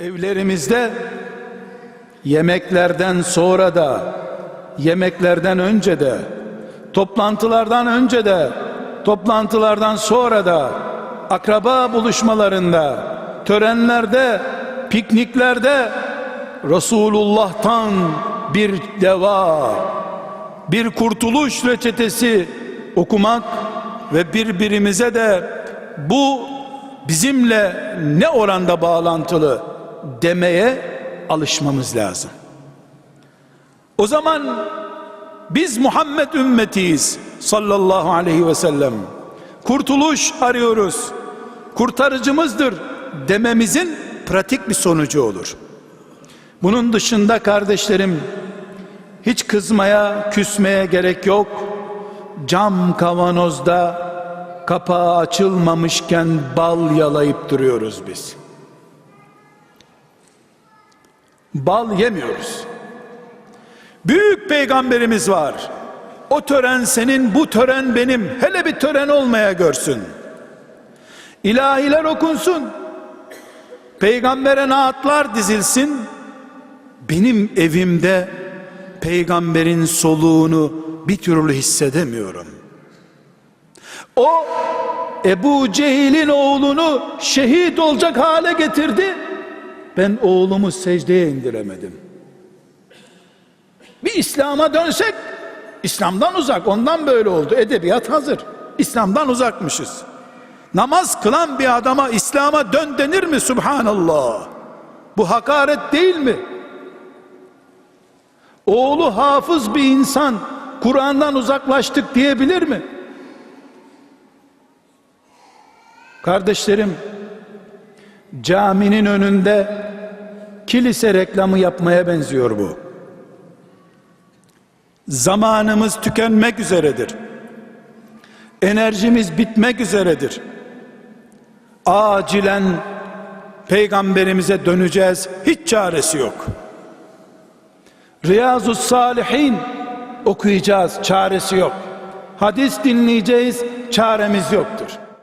Evlerimizde yemeklerden sonra da, yemeklerden önce de, toplantılardan önce de, toplantılardan sonra da, akraba buluşmalarında, törenlerde, pikniklerde Resulullah'tan bir deva, bir kurtuluş reçetesi okumak ve birbirimize de bu bizimle ne oranda bağlantılı demeye alışmamız lazım. O zaman biz Muhammed ümmetiyiz sallallahu aleyhi ve sellem. Kurtuluş arıyoruz. Kurtarıcımızdır dememizin pratik bir sonucu olur. Bunun dışında kardeşlerim hiç kızmaya, küsmeye gerek yok. Cam kavanozda kapağı açılmamışken bal yalayıp duruyoruz biz. Bal yemiyoruz. Büyük peygamberimiz var. O tören senin, bu tören benim. Hele bir tören olmaya görsün. İlahiler okunsun. Peygambere naatlar dizilsin. Benim evimde peygamberin soluğunu bir türlü hissedemiyorum. O Ebu Cehil'in oğlunu şehit olacak hale getirdi. Ben oğlumu secdeye indiremedim. Bir İslam'a dönsek İslam'dan uzak ondan böyle oldu. Edebiyat hazır. İslam'dan uzakmışız. Namaz kılan bir adama İslam'a dön denir mi? Subhanallah. Bu hakaret değil mi? Oğlu hafız bir insan Kur'an'dan uzaklaştık diyebilir mi? Kardeşlerim caminin önünde kilise reklamı yapmaya benziyor bu. Zamanımız tükenmek üzeredir. Enerjimiz bitmek üzeredir. Acilen peygamberimize döneceğiz. Hiç çaresi yok. Riyazu Salihin okuyacağız. Çaresi yok. Hadis dinleyeceğiz. Çaremiz yoktur.